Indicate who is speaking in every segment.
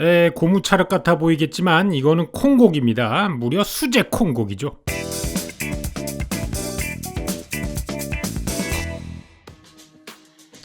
Speaker 1: 에, 고무차력 같아 보이겠지만 이거는 콩고기입니다. 무려 수제 콩고기죠.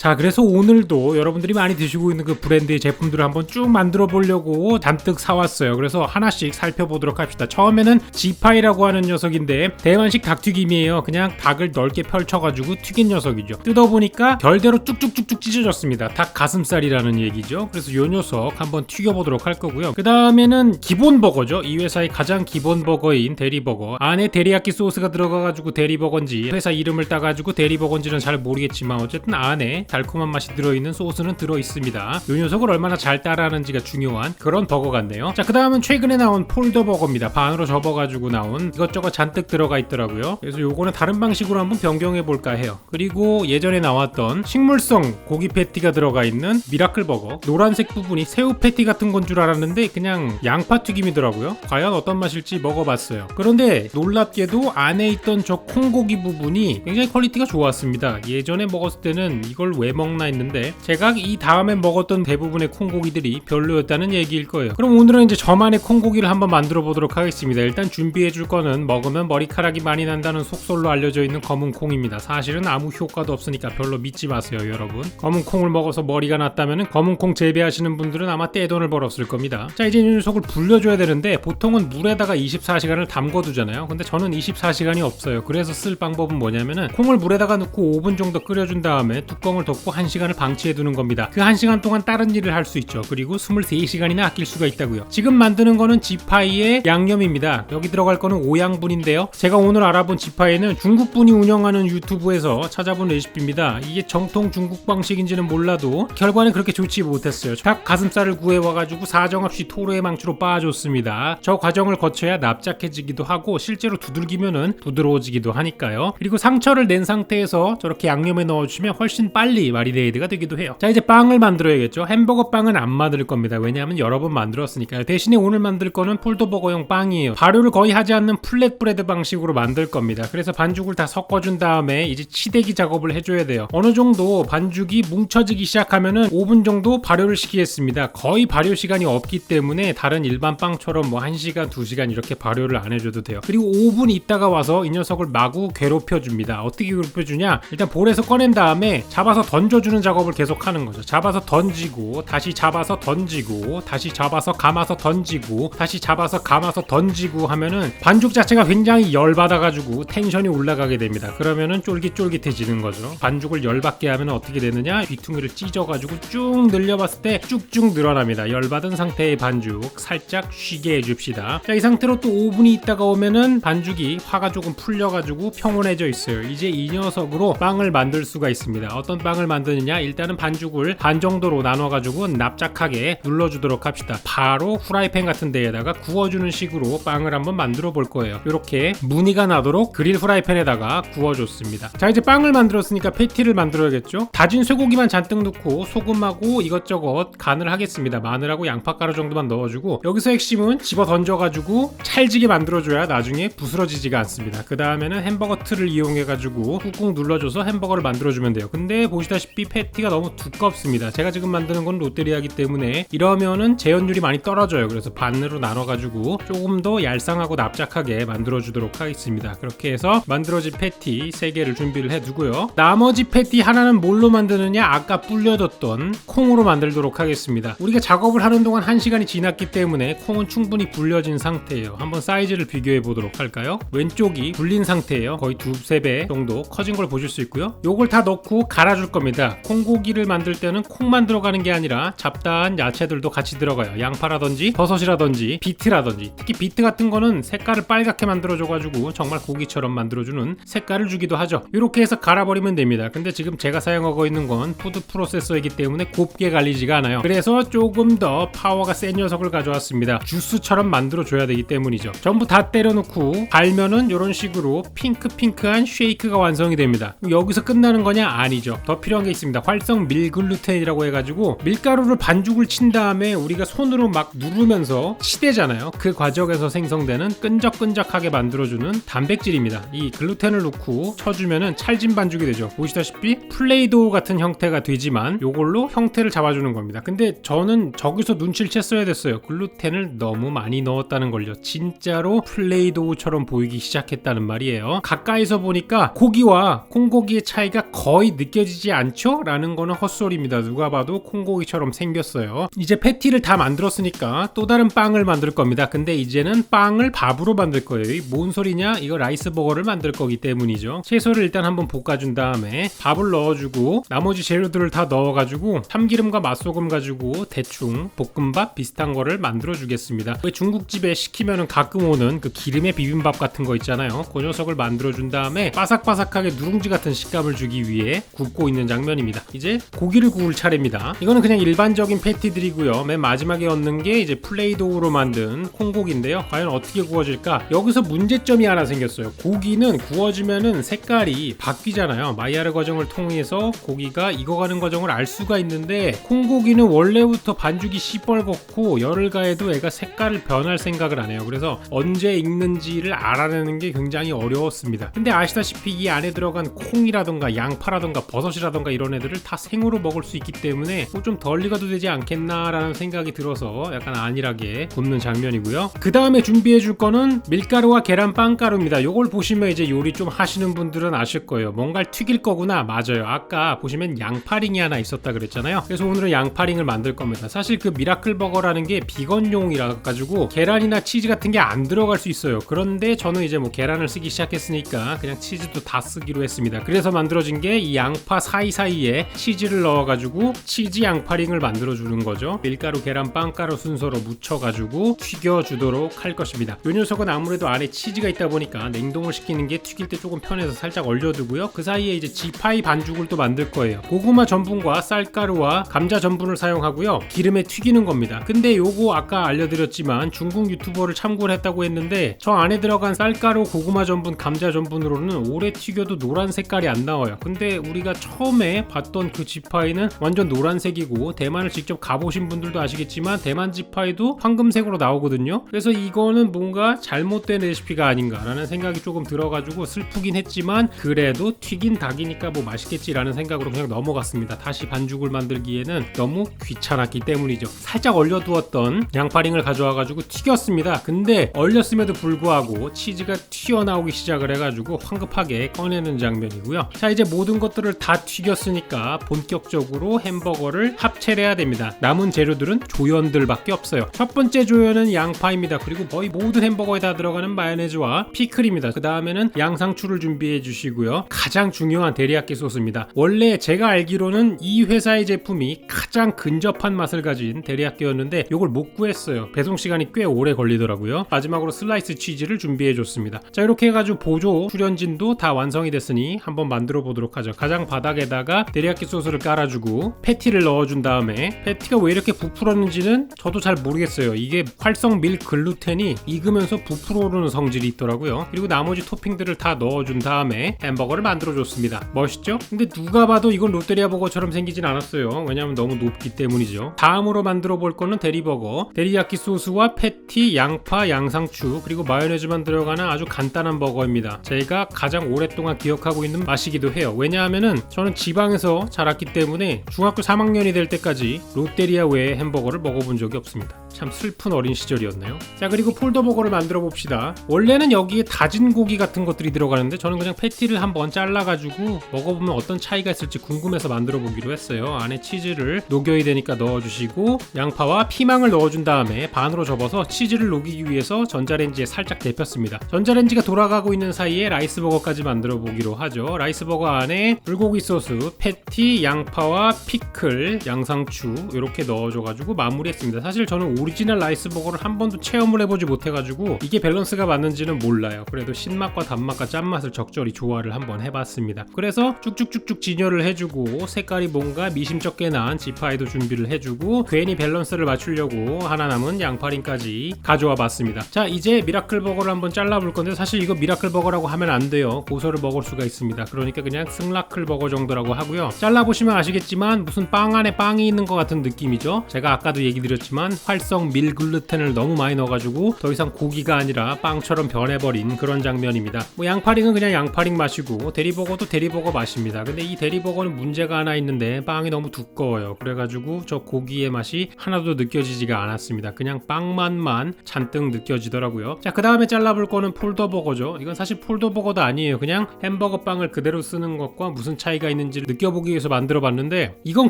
Speaker 1: 자, 그래서 오늘도 여러분들이 많이 드시고 있는 그 브랜드의 제품들을 한번 쭉 만들어 보려고 잔뜩 사왔어요. 그래서 하나씩 살펴보도록 합시다. 처음에는 지파이라고 하는 녀석인데 대만식 닭튀김이에요. 그냥 닭을 넓게 펼쳐가지고 튀긴 녀석이죠. 뜯어보니까 별대로 쭉쭉쭉쭉 찢어졌습니다. 닭 가슴살이라는 얘기죠. 그래서 요 녀석 한번 튀겨보도록 할 거고요. 그 다음에는 기본 버거죠. 이 회사의 가장 기본 버거인 대리버거. 안에 데리야끼 소스가 들어가가지고 대리버거인지 회사 이름을 따가지고 대리버거인지는 잘 모르겠지만 어쨌든 안에 달콤한 맛이 들어있는 소스는 들어있습니다. 이 녀석을 얼마나 잘 따라하는지가 중요한 그런 버거 같네요. 자, 그 다음은 최근에 나온 폴더 버거입니다. 반으로 접어가지고 나온 이것저것 잔뜩 들어가 있더라고요. 그래서 요거는 다른 방식으로 한번 변경해 볼까 해요. 그리고 예전에 나왔던 식물성 고기 패티가 들어가 있는 미라클 버거. 노란색 부분이 새우 패티 같은 건 줄 알았는데 그냥 양파 튀김이더라고요. 과연 어떤 맛일지 먹어봤어요. 그런데 놀랍게도 안에 있던 저 콩고기 부분이 굉장히 퀄리티가 좋았습니다. 예전에 먹었을 때는 이걸 왜 먹나 했는데 제가 이 다음에 먹었던 대부분의 콩고기들이 별로였다는 얘기일 거예요. 그럼 오늘은 이제 저만의 콩고기를 한번 만들어 보도록 하겠습니다. 일단 준비해 줄 거는 먹으면 머리카락이 많이 난다는 속설로 알려져 있는 검은 콩입니다. 사실은 아무 효과도 없으니까 별로 믿지 마세요, 여러분. 검은 콩을 먹어서 머리가 났다면 검은 콩 재배하시는 분들은 아마 떼돈을 벌었을 겁니다. 자, 이제 이 녀석을 불려줘야 되는데 보통은 물에다가 24시간을 담궈두잖아요. 근데 저는 24시간이 없어요. 그래서 쓸 방법은 뭐냐면은 콩을 물에다가 넣고 5분 정도 끓여준 다음에 뚜껑을 덮고 1시간을 방치해 두는 겁니다. 그 1시간 동안 다른 일을 할 수 있죠. 그리고 23시간이나 아낄 수가 있다고요. 지금 만드는 거는 지파이의 양념입니다. 여기 들어갈 거는 오양분인데요. 제가 오늘 알아본 지파이는 중국 분이 운영하는 유튜브에서 찾아본 레시피입니다. 이게 정통 중국 방식인지는 몰라도 결과는 그렇게 좋지 못했어요. 닭 가슴살을 구해와가지고 사정없이 토로의 망치로 빻아줬습니다. 저 과정을 거쳐야 납작해지기도 하고 실제로 두들기면은 부드러워지기도 하니까요. 그리고 상처를 낸 상태에서 저렇게 양념에 넣어주시면 훨씬 빨리 마리네이드가 되기도 해요. 자 이제 빵을 만들어야겠죠. 햄버거 빵은 안 만들 겁니다. 왜냐하면 여러 번 만들었으니까요. 대신에 오늘 만들 거는 폴더버거용 빵이에요. 발효를 거의 하지 않는 플랫 브레드 방식으로 만들 겁니다. 그래서 반죽을 다 섞어준 다음에 이제 치대기 작업을 해줘야 돼요. 어느 정도 반죽이 뭉쳐지기 시작하면은 5분 정도 발효를 시키겠습니다. 거의 발효 시간이 없기 때문에 다른 일반 빵처럼 뭐 1시간, 2시간 이렇게 발효를 안 해줘도 돼요. 그리고 5분 있다가 와서 이 녀석을 마구 괴롭혀줍니다. 어떻게 괴롭혀주냐? 일단 볼에서 꺼낸 다음에 잡아서 던져주는 작업을 계속 하는 거죠. 잡아서 던지고, 다시 잡아서 던지고, 다시 잡아서 감아서 던지고, 다시 잡아서 감아서 던지고 하면은 반죽 자체가 굉장히 열받아가지고 텐션이 올라가게 됩니다. 그러면은 쫄깃쫄깃해지는 거죠. 반죽을 열받게 하면 어떻게 되느냐? 귀퉁이를 찢어가지고 쭉 늘려봤을 때 쭉쭉 늘어납니다. 열받은 상태의 반죽 살짝 쉬게 해줍시다. 자, 이 상태로 또 5분이 있다가 오면은 반죽이 화가 조금 풀려가지고 평온해져 있어요. 이제 이 녀석으로 빵을 만들 수가 있습니다. 어떤 빵을 만드느냐? 일단은 반죽을 반 정도로 나눠가지고 납작하게 눌러주도록 합시다. 바로 후라이팬 같은 데에다가 구워주는 식으로 빵을 한번 만들어 볼 거예요. 이렇게 무늬가 나도록 그릴 후라이팬에다가 구워줬습니다. 자, 이제 빵을 만들었으니까 패티를 만들어야겠죠? 다진 쇠고기만 잔뜩 넣고 소금하고 이것저것 간을 하겠습니다. 마늘하고 양파가루 정도만 넣어주고 여기서 핵심은 집어 던져가지고 찰지게 만들어줘야 나중에 부스러지지가 않습니다. 그 다음에는 햄버거 틀을 이용해가지고 꾹꾹 눌러줘서 햄버거를 만들어주면 돼요. 근데 보시다시피 패티가 너무 두껍습니다. 제가 지금 만드는 건 롯데리아기 때문에 이러면은 재현율이 많이 떨어져요. 그래서 반으로 나눠가지고 조금 더 얄쌍하고 납작하게 만들어주도록 하겠습니다. 그렇게 해서 만들어진 패티 3개를 준비를 해두고요. 나머지 패티 하나는 뭘로 만드느냐? 아까 불려뒀던 콩으로 만들도록 하겠습니다. 우리가 작업을 하는 동안 1시간이 지났기 때문에 콩은 충분히 불려진 상태예요. 한번 사이즈를 비교해 보도록 할까요? 왼쪽이 불린 상태예요. 거의 두세 배 정도 커진 걸 보실 수 있고요. 요걸 다 넣고 갈아줄 겁니다. 콩고기를 만들 때는 콩만 들어가는 게 아니라 잡다한 야채들도 같이 들어가요. 양파라든지 버섯이라든지 비트라든지 특히 비트 같은 거는 색깔을 빨갛게 만들어줘가지고 정말 고기처럼 만들어주는 색깔을 주기도 하죠. 이렇게 해서 갈아버리면 됩니다. 근데 지금 제가 사용하고 있는 건 푸드 프로세서이기 때문에 곱게 갈리지가 않아요. 그래서 조금 더 파워가 센 녀석을 가져왔습니다. 주스처럼 만들어줘야 되기 때문이죠. 전부 다 때려놓고 갈면은 이런 식으로 핑크핑크한 쉐이크가 완성이 됩니다. 여기서 끝나는 거냐? 아니죠. 더 필요한 게 있습니다. 활성 밀글루텐이라고 해가지고 밀가루를 반죽을 친 다음에 우리가 손으로 막 누르면서 치대잖아요. 그 과정에서 생성되는 끈적끈적하게 만들어주는 단백질입니다. 이 글루텐을 넣고 쳐주면은 찰진 반죽이 되죠. 보시다시피 플레이도우 같은 형태가 되지만 요걸로 형태를 잡아주는 겁니다. 근데 저는 저기서 눈치를 챘어야 됐어요. 글루텐을 너무 많이 넣었다는 걸요. 진짜로 플레이도우처럼 보이기 시작했다는 말이에요. 가까이서 보니까 고기와 콩고기의 차이가 거의 느껴지지 않죠? 라는 거는 헛소리입니다. 누가 봐도 콩고기처럼 생겼어요. 이제 패티를 다 만들었으니까 또 다른 빵을 만들 겁니다. 근데 이제는 빵을 밥으로 만들 거예요. 이뭔 소리냐? 이거 라이스 버거를 만들 거기 때문이죠. 채소를 일단 한번 볶아준 다음에 밥을 넣어주고 나머지 재료들을 다 넣어가지고 참기름과 맛소금 가지고 대충 볶음밥 비슷한 거를 만들어 주겠습니다. 왜 중국집에 시키면은 가끔 오는 그 기름의 비빔밥 같은 거 있잖아요. 그 녀석을 만들어 준 다음에 바삭바삭하게 누룽지 같은 식감을 주기 위해 굽고 있는 장면입니다. 이제 고기를 구울 차례입니다. 이거는 그냥 일반적인 패티들이고요. 맨 마지막에 얻는 게 이제 플레이도우로 만든 콩고기인데요. 과연 어떻게 구워질까? 여기서 문제점이 하나 생겼어요. 고기는 구워지면은 색깔이 바뀌잖아요. 마이야르 과정을 통해서 고기가 익어가는 과정을 알 수가 있는데 콩고기는 원래부터 반죽이 시뻘겋고 열을 가해도 애가 색깔을 변할 생각을 안 해요. 그래서 언제 익는지를 알아내는 게 굉장히 어려웠습니다. 근데 아시다시피 이 안에 들어간 콩이라던가 양파라던가 버섯이라던가 이런 애들을 다 생으로 먹을 수 있기 때문에 뭐 좀덜 익어도 되지 않겠나라는 생각이 들어서 약간 안일하게 굽는 장면이고요. 그 다음에 준비해 줄 거는 밀가루와 계란 빵가루입니다. 요걸 보시면 이제 요리 좀 하시는 분들은 아실 거예요. 뭔가를 튀길 거구나. 맞아요. 아까 보시면 양파링이 하나 있었다 그랬잖아요. 그래서 오늘은 양파링을 만들 겁니다. 사실 그 미라클 버거라는 게 비건용이라 가지고 계란이나 치즈 같은 게 안 들어갈 수 있어요. 그런데 저는 이제 뭐 계란을 쓰기 시작했으니까 그냥 치즈도 다 쓰기로 했습니다. 그래서 만들어진 게 이 양파 사 이사이에 치즈를 넣어가지고 치즈 양파링을 만들어주는 거죠. 밀가루, 계란, 빵가루 순서로 묻혀가지고 튀겨주도록 할 것입니다. 이 녀석은 아무래도 안에 치즈가 있다 보니까 냉동을 시키는 게 튀길 때 조금 편해서 살짝 얼려두고요. 그 사이에 이제 지파이 반죽을 또 만들 거예요. 고구마 전분과 쌀가루와 감자 전분을 사용하고요. 기름에 튀기는 겁니다. 근데 요거 아까 알려드렸지만 중국 유튜버를 참고를 했다고 했는데 저 안에 들어간 쌀가루, 고구마 전분, 감자 전분으로는 오래 튀겨도 노란 색깔이 안 나와요. 근데 우리가 처음 에 봤던 그 지파이는 완전 노란색이고 대만을 직접 가보신 분들도 아시겠지만 대만 지파이도 황금색으로 나오거든요. 그래서 이거는 뭔가 잘못된 레시피가 아닌가라는 생각이 조금 들어가지고 슬프긴 했지만 그래도 튀긴 닭이니까 뭐 맛있겠지라는 생각으로 그냥 넘어갔습니다. 다시 반죽을 만들기에는 너무 귀찮았기 때문이죠. 살짝 얼려두었던 양파링을 가져와가지고 튀겼습니다. 근데 얼렸음에도 불구하고 치즈가 튀어나오기 시작을 해가지고 황급하게 꺼내는 장면이고요. 자 이제 모든 것들을 다 튀 겼으니까 본격적으로 햄버거를 합체를 해야 됩니다. 남은 재료들은 조연들밖에 없어요. 첫 번째 조연은 양파입니다. 그리고 거의 모든 햄버거에 다 들어가는 마요네즈와 피클입니다. 그 다음에는 양상추를 준비해 주시고요. 가장 중요한 데리야끼 소스입니다. 원래 제가 알기로는 이 회사의 제품이 가장 근접한 맛을 가진 데리야끼였는데 이걸 못 구했어요. 배송 시간이 꽤 오래 걸리더라고요. 마지막으로 슬라이스 치즈를 준비해 줬습니다. 자 이렇게 해가지고 보조 출연진도 다 완성이 됐으니 한번 만들어 보도록 하죠. 가장 바닥에 다가 데리야끼 소스를 깔아주고 패티를 넣어준 다음에 패티가 왜 이렇게 부풀었는지는 저도 잘 모르겠어요. 이게 활성 밀 글루텐이 익으면서 부풀어 오르는 성질이 있더라고요. 그리고 나머지 토핑들을 다 넣어준 다음에 햄버거를 만들어 줬습니다. 멋있죠? 근데 누가 봐도 이건 롯데리아 버거처럼 생기진 않았어요. 왜냐하면 너무 높기 때문이죠. 다음으로 만들어 볼 거는 대리버거. 데리야끼 소스와 패티, 양파, 양상추 그리고 마요네즈만 들어가는 아주 간단한 버거입니다. 제가 가장 오랫동안 기억하고 있는 맛이기도 해요. 왜냐하면은 저는 지방에서 자랐기 때문에 중학교 3학년이 될 때까지 롯데리아 외의 햄버거를 먹어본 적이 없습니다. 참 슬픈 어린 시절이었네요. 자 그리고 폴더버거를 만들어 봅시다. 원래는 여기에 다진 고기 같은 것들이 들어가는데 저는 그냥 패티를 한번 잘라가지고 먹어보면 어떤 차이가 있을지 궁금해서 만들어 보기로 했어요. 안에 치즈를 녹여야 되니까 넣어주시고 양파와 피망을 넣어준 다음에 반으로 접어서 치즈를 녹이기 위해서 전자레인지에 살짝 데폈습니다. 전자레인지가 돌아가고 있는 사이에 라이스버거까지 만들어 보기로 하죠. 라이스버거 안에 불고기 소스, 패티, 양파와 피클, 양상추 이렇게 넣어줘가지고 마무리했습니다. 사실 저는 오리지널 라이스 버거를 한 번도 체험을 해보지 못해가지고 이게 밸런스가 맞는지는 몰라요. 그래도 신맛과 단맛과 짠맛을 적절히 조화를 한번 해봤습니다. 그래서 쭉쭉쭉쭉 진열을 해주고 색깔이 뭔가 미심쩍게 난 지파이도 준비를 해주고 괜히 밸런스를 맞추려고 하나 남은 양파링까지 가져와 봤습니다. 자 이제 미라클 버거를 한번 잘라볼 건데 사실 이거 미라클 버거라고 하면 안 돼요. 고소를 먹을 수가 있습니다. 그러니까 그냥 승라클 버거 정도라고 하고요. 잘라보시면 아시겠지만 무슨 빵 안에 빵이 있는 것 같은 느낌이죠. 제가 아까도 얘기 드렸지만 활성 밀글루텐을 너무 많이 넣어가지고 더 이상 고기가 아니라 빵처럼 변해버린 그런 장면입니다. 뭐 양파링은 그냥 양파링 맛이고 대리버거도 대리버거 맛입니다. 근데 이 대리버거는 문제가 하나 있는데 빵이 너무 두꺼워요. 그래가지고 저 고기의 맛이 하나도 느껴지지가 않았습니다. 그냥 빵맛만 잔뜩 느껴지더라고요. 자, 그 다음에 잘라볼 거는 폴더버거죠. 이건 사실 폴더버거도 아니에요. 그냥 햄버거 빵을 그대로 쓰는 것과 무슨 차이가 있는지를 느껴보기 위해서 만들어 봤는데 이건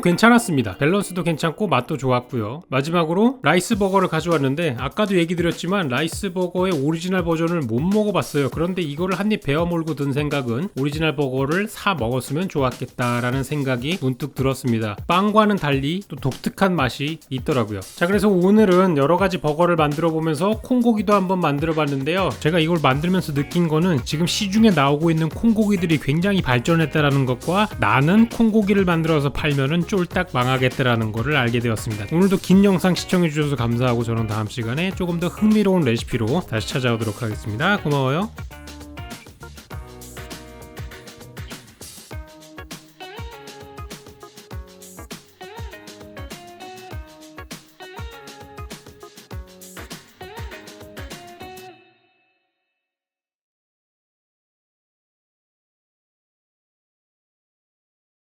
Speaker 1: 괜찮았습니다. 밸런스도 괜찮고 맛도 좋았고요. 마지막으로 라이스 버거를 가져왔는데 아까도 얘기 드렸지만 라이스 버거의 오리지널 버전을 못 먹어봤어요. 그런데 이거를 한입 베어 물고 든 생각은 오리지널 버거를 사 먹었으면 좋았겠다라는 생각이 문득 들었습니다. 빵과는 달리 또 독특한 맛이 있더라고요. 자, 그래서 오늘은 여러 가지 버거를 만들어 보면서 콩고기도 한번 만들어 봤는데요. 제가 이걸 만들면서 느낀 거는 지금 시중에 나오고 있는 콩고기들이 굉장히 발전했다라는 것과 나는 콩고기를 만들어서 팔면은 쫄딱 망하겠다라는 거를 알게 되었습니다. 오늘도 긴 영상 시청해 주셔서 감사하고 저는 다음 시간에 조금 더 흥미로운 레시피로 다시 찾아오도록 하겠습니다. 고마워요.